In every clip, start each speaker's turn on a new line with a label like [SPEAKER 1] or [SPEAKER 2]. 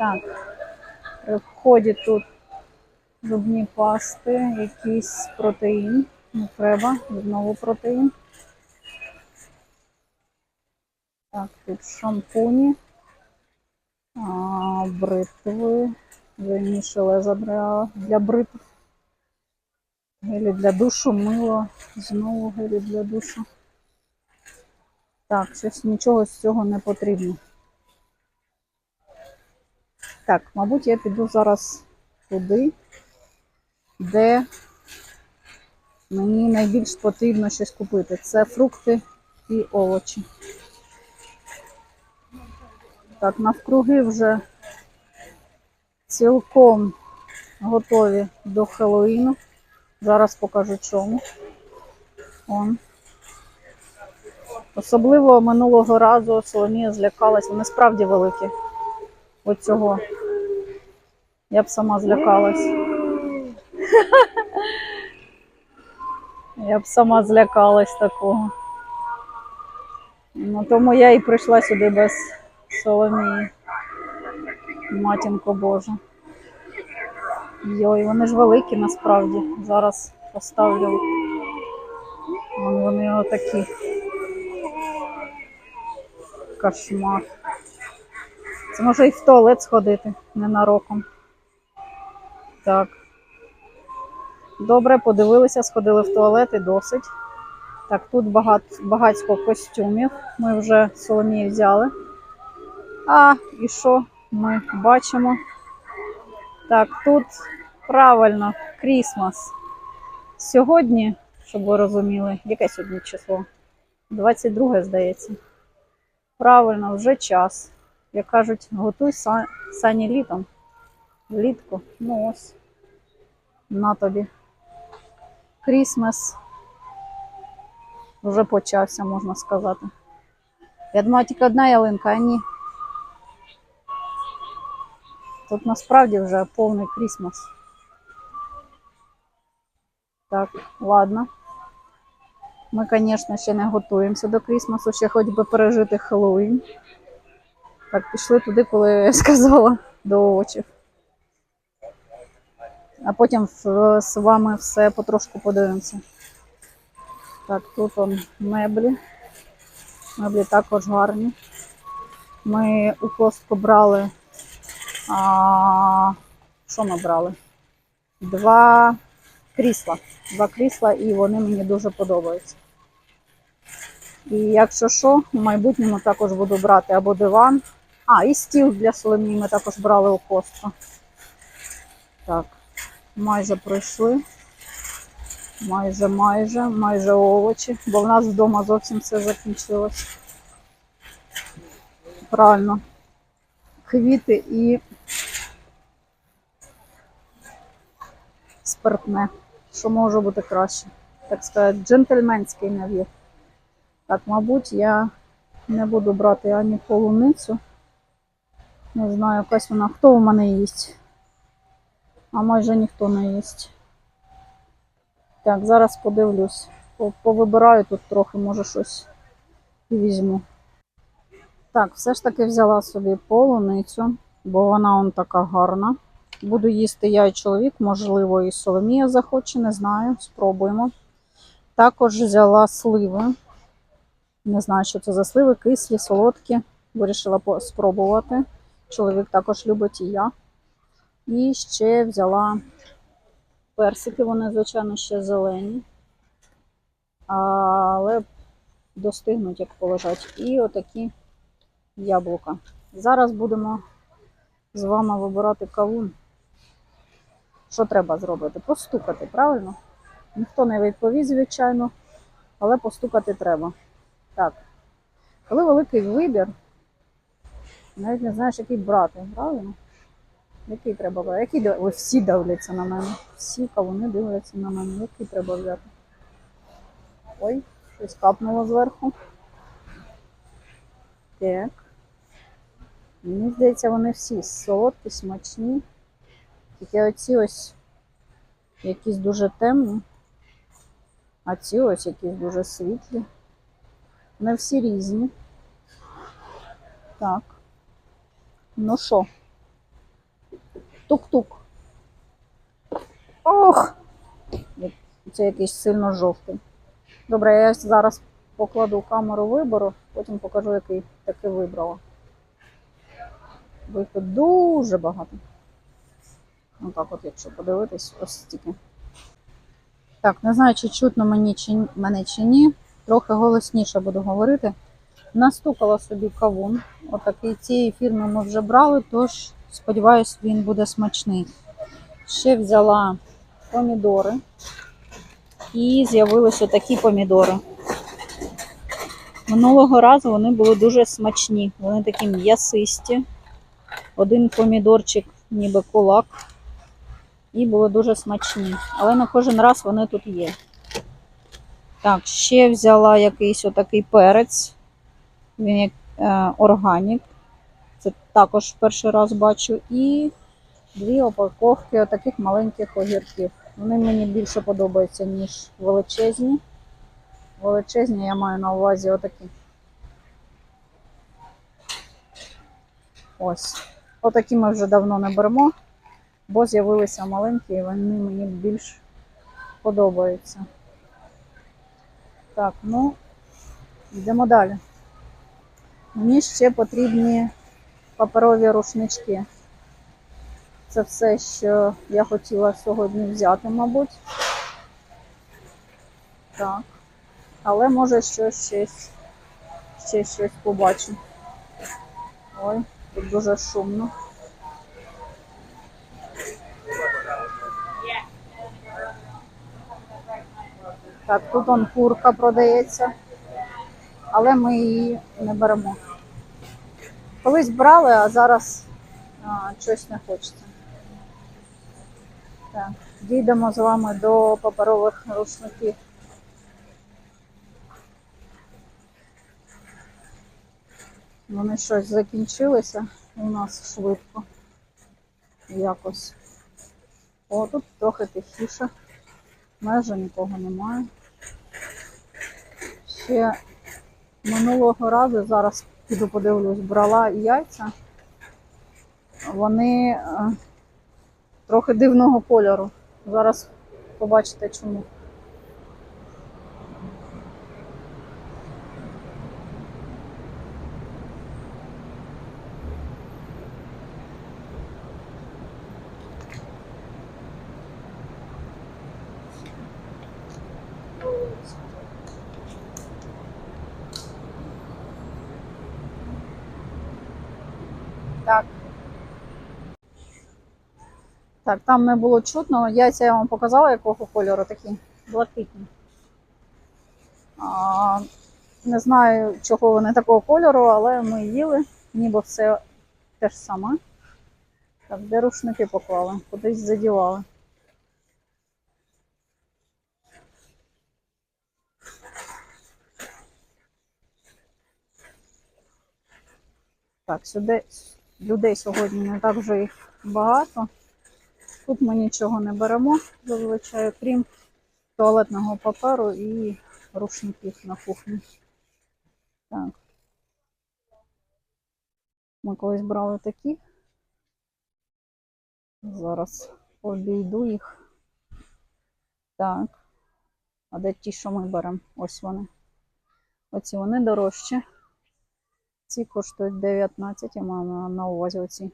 [SPEAKER 1] Так, при вході тут зубні пасти, якийсь протеїн. Не треба, знову протеїн. Так, тут шампуні, а, бритви, винні леза для, для бритв. Гелі для душу, мило, знову гелі для душу. Так, щось нічого з цього не потрібно. Так, мабуть, я піду зараз туди, де мені найбільш потрібно щось купити. Це фрукти і овочі. Так, навкруги вже цілком готові до Хеллоуіну. Зараз покажу чому. Он. Особливо минулого разу Соломія злякалась, вони справді великі. Оцього. Я б сама злякалась. Я б сама злякалась такого. Ну, тому я і прийшла сюди без Соломії. Матінко Божа. Йой, вони ж великі насправді. Зараз поставлю. Вон Вони отакі. Кошмар. Це може і в туалет сходити ненароком. Так. Добре, подивилися, сходили в туалет і досить. Так, тут багат, багатько костюмів. Ми вже Соломії взяли. А, і що ми бачимо? Так, тут правильно, Крісмас. Сьогодні, щоб ви розуміли, яке сьогодні число? 22, здається. Правильно, вже час. Як кажуть, готуй сані літом. Влітку. Ну ось. На тобі. Крісмас вже почався, можна сказати. Я думала, тільки одна ялинка, а ні. Тут насправді вже повний крісмас. Так, ладно. Ми, звісно, ще не готуємося до Крісмасу, ще хоч би пережити Хеллоуін. Так, пішли туди, коли я сказала до овочів. А потім з вами все потрошку подивимося. Так, тут он меблі. Меблі також гарні. Ми у костку брали. А, що ми брали? Два крісла. Два крісла, і вони мені дуже подобаються. І якщо що, в майбутньому також буду брати або диван. А, і стіл для Соломії ми також брали у костку. Так, майже пройшли. Майже, майже, майже овочі, бо в нас вдома зовсім все закінчилось. Правильно. Квіти і спиртне. Що може бути краще? Так сказати, джентльменський навір. Так, мабуть, я не буду брати ані полуницю. Не знаю, якась вона. Хто у мене їсть? А майже ніхто не їсть. Так, зараз подивлюсь. Повибираю тут трохи, може щось і візьму. Так, все ж таки взяла собі полуницю, бо вона он така гарна. Буду їсти я і чоловік, можливо, і Соломія захоче, не знаю, спробуємо. Також взяла сливи. Не знаю, що це за сливи, кислі, солодкі. Вирішила спробувати. Чоловік також любить і я. І ще взяла персики, вони, звичайно, ще зелені. Але достигнуть, як полежать. І отакі яблука. Зараз будемо з вами вибирати кавун. Що треба зробити? Постукати, правильно? Ніхто не відповість, звичайно, але постукати треба. Так. Коли великий вибір, навіть не знаєш, який брати, правильно? Який треба брати? Який Ой, всі дивляться на мене. Всі кавуни дивляться на мене. Який треба взяти? Ой, щось капнуло зверху. Так. Мені здається, вони всі солодкі, смачні. Тільки оці ось якісь дуже темні, а ці ось якісь дуже світлі. Вони всі різні. Так. Ну що, Тук-тук. Ох! Це якийсь сильно жовтий. Добре, я зараз покладу камеру вибору, потім покажу, який таки вибрала. Бо їх тут дуже багато. Ну так от, якщо подивитись, ось стільки. Так, не знаю, чи чутно мені чи, мене чи ні. Трохи голосніше буду говорити. Настукала собі кавун. Отакий цієї фірми ми вже брали, тож сподіваюсь, він буде смачний. Ще взяла помідори. І з'явилися такі помідори. Минулого разу вони були дуже смачні. Вони такі м'ясисті. Один помідорчик, ніби кулак. І були дуже смачні. Але на кожен раз вони тут є. Так, ще взяла якийсь отакий перець. Він як е, органік. Також перший раз бачу. І дві упаковки отаких маленьких огірків. Вони мені більше подобаються, ніж величезні. Величезні я маю на увазі отакі. Ось. Отакі ми вже давно не беремо, бо з'явилися маленькі і вони мені більш подобаються. Так, ну, йдемо далі. Мені ще потрібні паперові рушнички. Це все, що я хотіла сьогодні взяти, мабуть. Так. Але може щось ще, ще щось побачу. Ой, тут дуже шумно. Так, тут он курка продається, але ми її не беремо. Колись брали, а зараз а, щось не хочеться. Так, дійдемо з вами до паперових рушників. Вони щось закінчилися у нас швидко. Якось. О, тут трохи тихіше. Майже нікого немає. Ще минулого разу, зараз піду подивлюсь, брала яйця. Вони е, трохи дивного кольору. Зараз побачите чому. Так. Так, там не було чутно. Яйця я вам показала, якого кольору такі блакитні. А, не знаю, чого вони такого кольору, але ми їли, ніби все те ж саме. Так, де рушники поклали? Кудись задівали. Так, сюди людей сьогодні не так вже їх багато. Тут ми нічого не беремо, зазвичай, крім туалетного паперу і рушників на кухні. Так. Ми колись брали такі. Зараз обійду їх. Так. А де ті, що ми беремо? Ось вони. Оці вони дорожчі. Ці коштують 19, я маю на- увазі оці.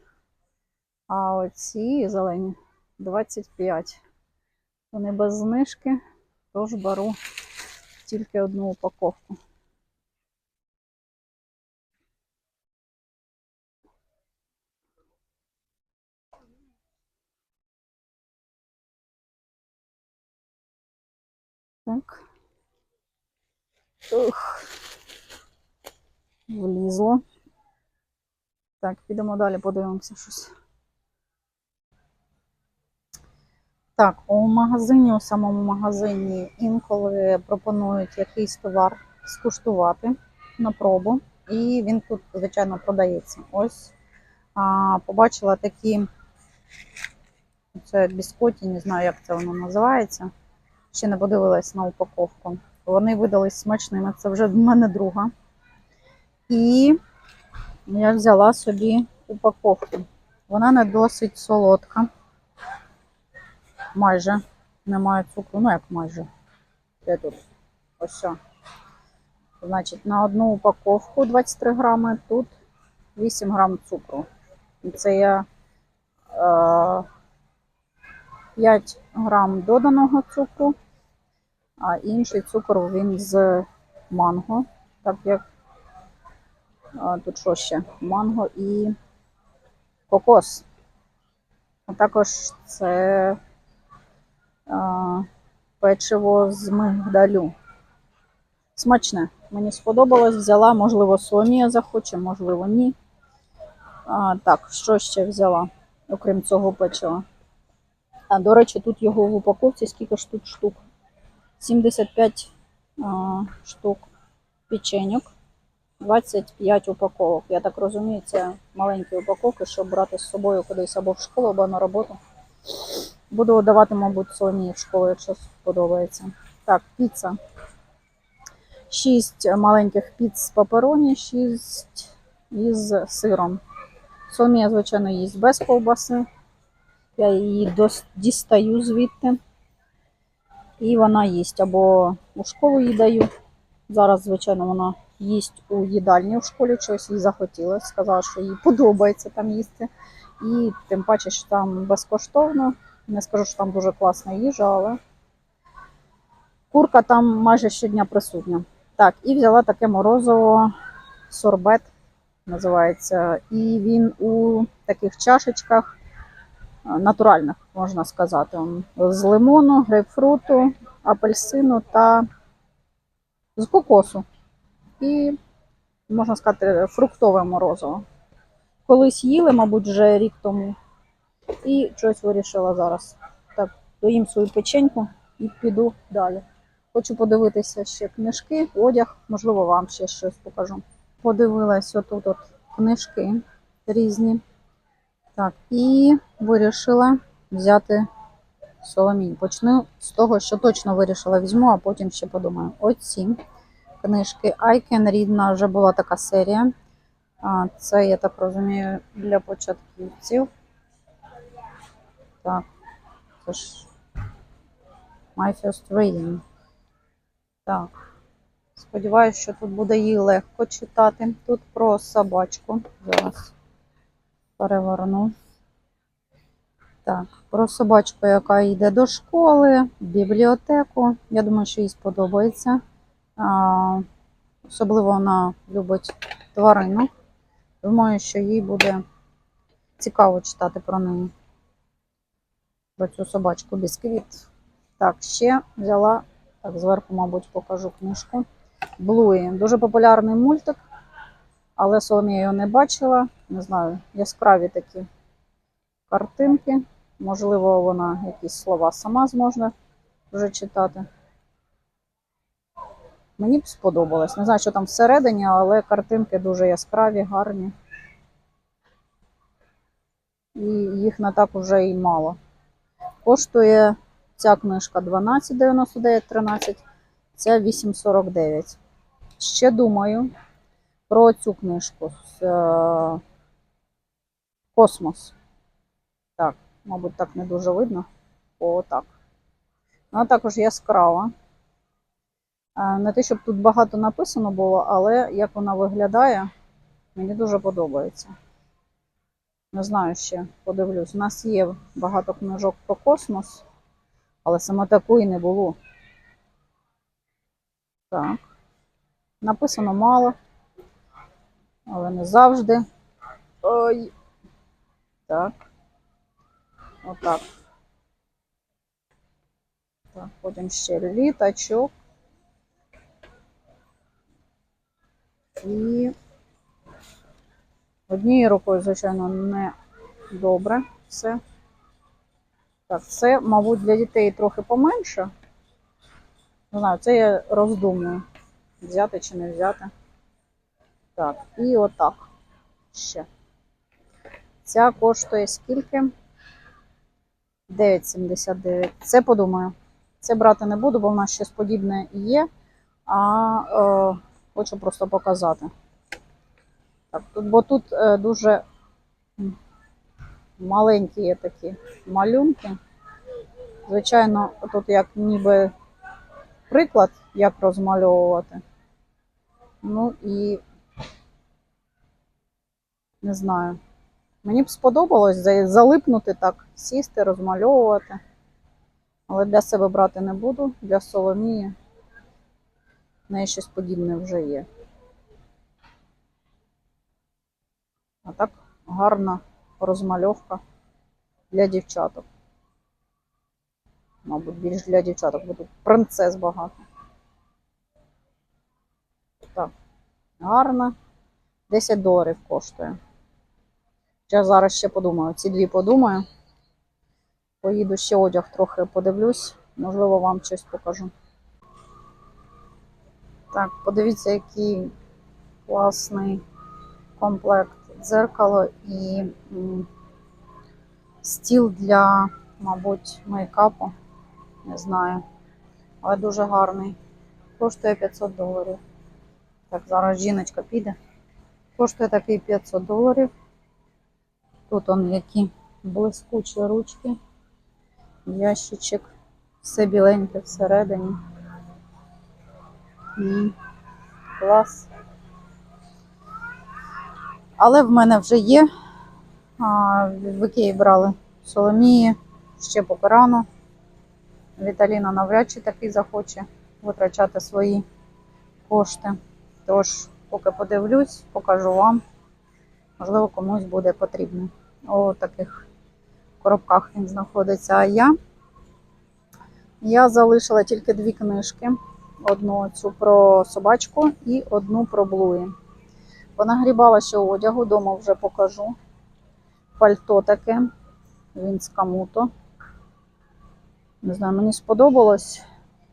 [SPEAKER 1] А оці зелені 25. Вони без знижки, тож беру тільки одну упаковку. Так. Ух. Влізло. Так, підемо далі, подивимося щось. Так, у магазині, у самому магазині інколи пропонують якийсь товар скуштувати на пробу, і він тут, звичайно, продається. Ось а, побачила такі це біскоті, не знаю, як це воно називається. Ще не подивилась на упаковку. Вони видались смачними. Це вже в мене друга. І я взяла собі упаковку. Вона не досить солодка. Майже немає цукру. Ну, як майже. Де тут? Ось. Значить, на одну упаковку 23 грами, тут 8 грам цукру. І це я е, 5 грам доданого цукру, а інший цукор він з манго. Так як а, тут що ще? Манго і кокос. А також це печиво з мигдалю. Смачне. Мені сподобалось, взяла, можливо, Соломія захоче, можливо, ні. А, так, що ще взяла, окрім цього печива? А, до речі, тут його в упаковці скільки ж тут штук? 75 а, штук печеньок, 25 упаковок. Я так розумію, це маленькі упаковки, щоб брати з собою кудись або в школу, або на роботу. Буду давати, мабуть, Соломії в школу, якщо сподобається. Так, піца. 6 маленьких піц з папероні, 6 із сиром. Соломія, звичайно, їсть без ковбаси. Я її дістаю звідти. І вона їсть або у школу їй даю. Зараз, звичайно, вона їсть у їдальні в школі, чогось їй захотілося. Сказала, що їй подобається там їсти. І тим паче, що там безкоштовно. Не скажу, що там дуже класна їжа, але курка там майже щодня присутня. Так, і взяла таке морозиво сорбет, називається. І він у таких чашечках е, натуральних, можна сказати. З лимону, грейпфруту, апельсину та з кокосу. І, можна сказати, фруктове морозиво. Колись їли, мабуть, вже рік тому. І щось вирішила зараз. Так, доїм свою печеньку і піду далі. Хочу подивитися ще книжки, одяг, можливо, вам ще щось покажу. Подивилась отут от книжки різні. Так, і вирішила взяти Соломій. Почну з того, що точно вирішила візьму, а потім ще подумаю. Оці книжки I Can Read, вже була така серія. Це, я так розумію, для початківців. Так, це ж First Reading. Так. Сподіваюсь, що тут буде їй легко читати. Тут про собачку. Зараз переверну. Так, про собачку, яка йде до школи, бібліотеку. Я думаю, що їй сподобається. А, особливо вона любить тваринок. Думаю, що їй буде цікаво читати про неї. Про цю собачку бісквіт. Так, ще взяла, так, зверху, мабуть, покажу книжку. Блуї. Дуже популярний мультик, але Соломія його не бачила. Не знаю, яскраві такі картинки. Можливо, вона якісь слова сама зможе вже читати. Мені б сподобалось. Не знаю, що там всередині, але картинки дуже яскраві, гарні. І їх не так вже і мало. Коштує ця книжка 12,99, 13, ця 8,49. Ще думаю про цю книжку з е, Космос. Так, мабуть, так не дуже видно. О, так. Вона також яскрава. Е, Не те, щоб тут багато написано було, але як вона виглядає, мені дуже подобається. Не знаю ще, подивлюсь. У нас є багато книжок про космос, але саме такої не було. Так. Написано мало, але не завжди. Ой. Так. Отак. Так, потім ще літачок. І однією рукою, звичайно, не добре все. Так, це, мабуть, для дітей трохи поменше. Не знаю, це я роздумую, взяти чи не взяти. Так, і отак. Ще. Ця коштує скільки? 9,79. Це подумаю. Це брати не буду, бо в нас щось подібне є. А е, хочу просто показати. Бо тут е, дуже маленькі є такі малюнки. Звичайно, тут як ніби приклад, як розмальовувати. Ну і не знаю. Мені б сподобалось залипнути так, сісти, розмальовувати. Але для себе брати не буду, для Соломії. В неї щось подібне вже є. А так гарна розмальовка для дівчаток. Мабуть, більш для дівчаток, бо тут принцес багато. Так, гарна. 10 доларів коштує. Я зараз ще подумаю. Ці дві подумаю. Поїду ще одяг трохи подивлюсь. Можливо, вам щось покажу. Так, подивіться, який класний комплект. Дзеркало і стіл для, мабуть, мейкапу. Не знаю. Але дуже гарний. Коштує 500 доларів. Так, зараз жіночка піде. Коштує такий 500 доларів. Тут он які блискучі ручки. Ящичок. Все біленьке всередині. М, Клас. Але в мене вже є. В Ікеї брали Соломії, ще поки рано. Віталіна навряд чи такий захоче витрачати свої кошти. Тож, поки подивлюсь, покажу вам. Можливо, комусь буде потрібно. У таких коробках він знаходиться. А я, я залишила тільки дві книжки: одну цю про собачку і одну про Блуї. Понагрібала ще одягу, вдома вже покажу. Пальто таке, він з камуто. Не знаю, мені сподобалось.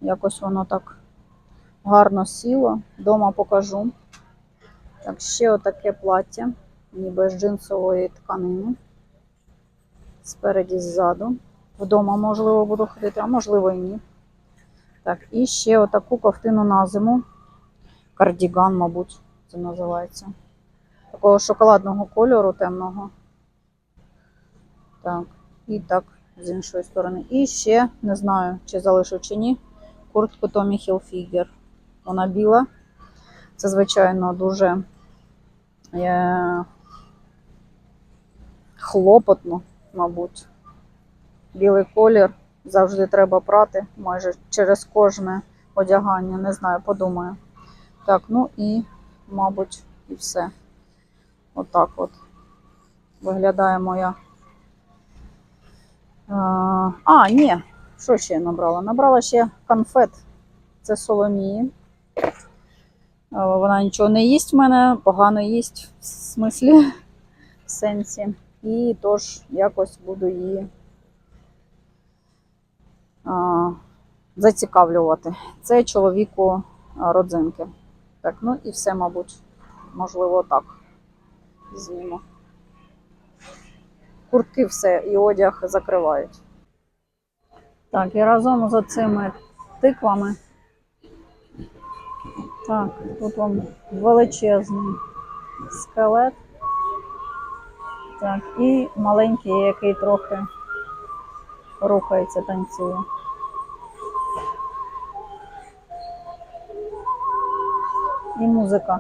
[SPEAKER 1] Якось воно так гарно сіло. Дома покажу. Так, ще отаке плаття, ніби з джинсової тканини. Спереді, ззаду. Вдома, можливо, буду ходити, а можливо і ні. Так, і ще отаку ковтину на зиму. Кардіган, мабуть, це називається. Такого шоколадного кольору темного. Так, і так, з іншої сторони. І ще, не знаю, чи залишу чи ні, куртку Tommy Hilfiger. Вона біла. Це, звичайно, дуже е, хлопотно, мабуть. Білий колір завжди треба прати майже через кожне одягання. Не знаю, подумаю. Так, ну і, мабуть, і все. Отак от виглядає моя. А, а, ні, що ще я набрала? Набрала ще конфет. Це Соломії. Вона нічого не їсть в мене, погано їсть в смислі, в сенсі. І тож якось буду її а, зацікавлювати. Це чоловіку родзинки. Так, ну і все, мабуть, можливо, так зніму. Куртки все і одяг закривають. Так, і разом з цими тиквами. Так, тут вам величезний скелет. Так, і маленький, який трохи рухається, танцює. І музика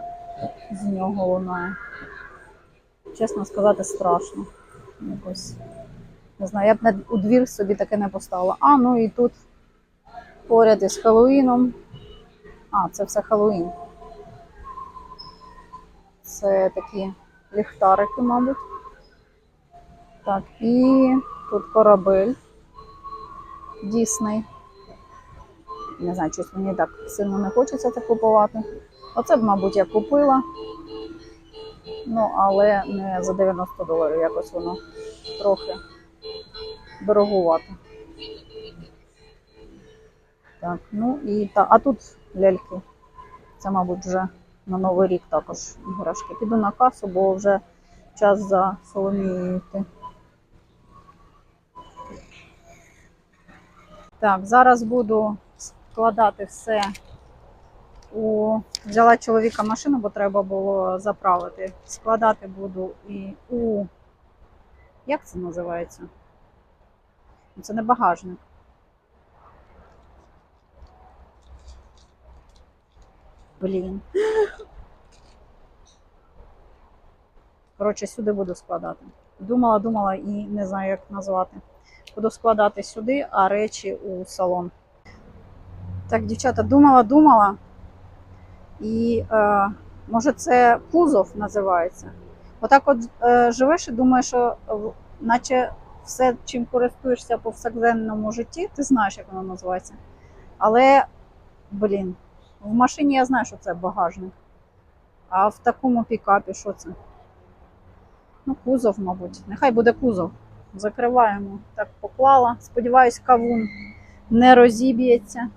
[SPEAKER 1] з нього лунає. Чесно сказати, страшно. Якось. Не знаю, я б у двір собі таке не поставила. А, ну і тут поряд із Хеллоуіном. А, це все Хеллоуін. Це такі ліхтарики, мабуть. Так, і тут корабель Дісней. Не знаю, щось мені так сильно не хочеться це купувати. Оце б, мабуть, я купила. Ну, але не за 90 доларів. Якось воно трохи дорогувато. Так, ну і та. А тут ляльки. Це, мабуть, вже на Новий рік також іграшки. Піду на касу, бо вже час за Соломією йти. Так, зараз буду складати все у взяла чоловіка машину, бо треба було заправити. Складати буду і у Як це називається? Це не багажник. Блін. Коротше, сюди буду складати. Думала, думала і не знаю, як назвати. Буду складати сюди, а речі у салон. Так, дівчата, думала, думала. І е, може це кузов називається. Отак от е, живеш і думаєш, що е, наче все, чим користуєшся по повсякденному житті, ти знаєш, як воно називається. Але, блін, в машині я знаю, що це багажник. А в такому пікапі що це? Ну, кузов, мабуть. Нехай буде кузов. Закриваємо. Так поклала. Сподіваюсь, кавун не розіб'ється.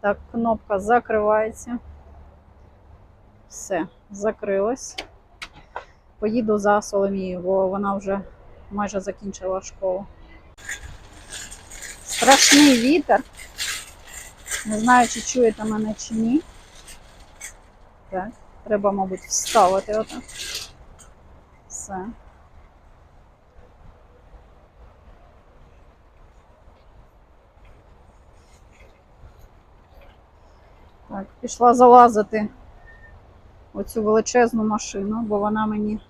[SPEAKER 1] Так, кнопка закривається. Все, закрилось. Поїду за Соломією, бо вона вже майже закінчила школу. Страшний вітер. Не знаю, чи чуєте мене чи ні. Так, треба, мабуть, вставити отак. Все. Так, пішла залазити оцю величезну машину, бо вона мені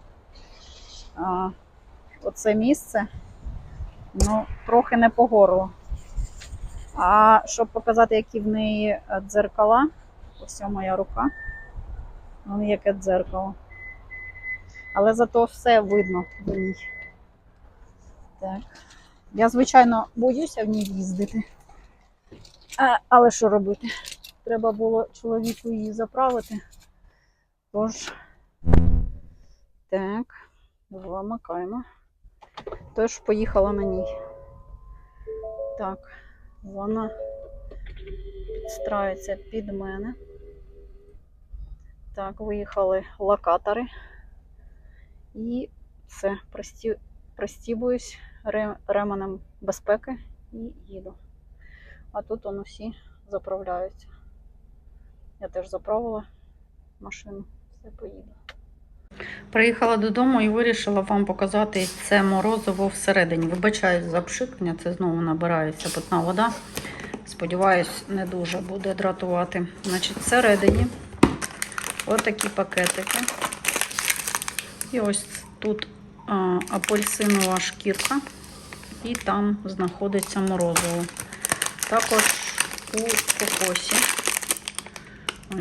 [SPEAKER 1] а, оце місце ну, трохи не по горло. А щоб показати, які в неї е, дзеркала, ось моя рука. Вон яке дзеркало. Але зато все видно в ній. Так. Я, звичайно, боюся в ній їздити. А, але що робити? Треба було чоловіку її заправити. Тож, так, вимикаємо. Тож поїхала на ній. Так, вона підстраюється під мене. Так, виїхали локатори. І все, прості, простібуюсь ре- ременем безпеки і їду. А тут он усі заправляються. Я теж заправила машину, все поїду. Приїхала додому і вирішила вам показати це морозиво всередині. Вибачаюсь за пшикання, це знову набирається питна вода. Сподіваюсь, не дуже буде дратувати. Значить, всередині отакі пакетики. І ось тут апельсинова шкірка, і там знаходиться морозиво. Також у кокосі.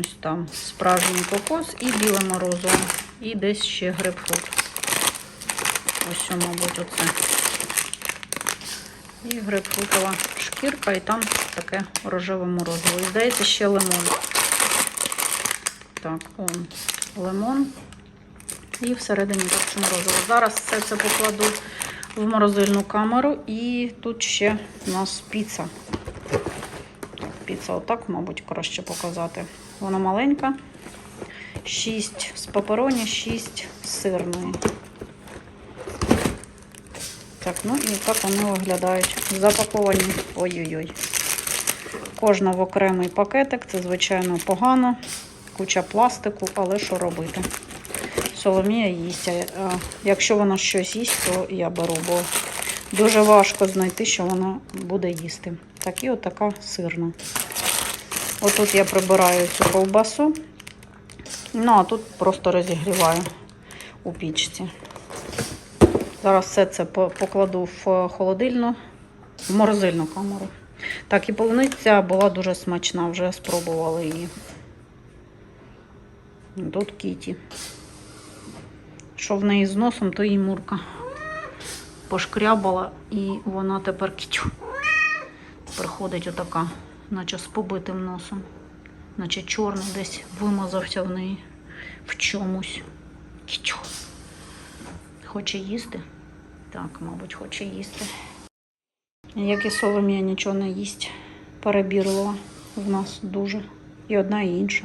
[SPEAKER 1] Ось там справжній кокос і біле морозиво. І десь ще грейпфрут. Ось, що, мабуть, оце. І грейпфрутова шкірка, і там таке рожеве морозиво. І здається, ще лимон. Так, он лимон. І всередині також морозиво. Зараз все це покладу в морозильну камеру. І тут ще у нас піца. Піца отак, мабуть, краще показати. Вона маленька. 6 з папероні, 6 з сирної. Так, ну і так вони виглядають. Запаковані. Ой-ой-ой. Кожна в окремий пакетик. Це, звичайно, погано. Куча пластику, але що робити? Соломія їсть. а, Якщо вона щось їсть, то я беру, бо дуже важко знайти, що вона буде їсти. Так, і отака сирна. Отут я прибираю цю ковбасу. Ну, а тут просто розігріваю у пічці. Зараз все це покладу в холодильну, в морозильну камеру. Так, і полуниця була дуже смачна, вже спробували її. Тут Кіті. Що в неї з носом, то їй мурка пошкрябала, і вона тепер кітю. Приходить отака, наче з побитим носом, наче чорний десь вимазався в неї в чомусь. Кічо. Хоче їсти? Так, мабуть, хоче їсти. Як і солом'я нічого не їсть. Перебірлива в нас дуже. І одна, і інша.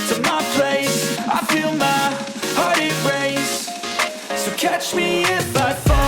[SPEAKER 2] catch me if I fall.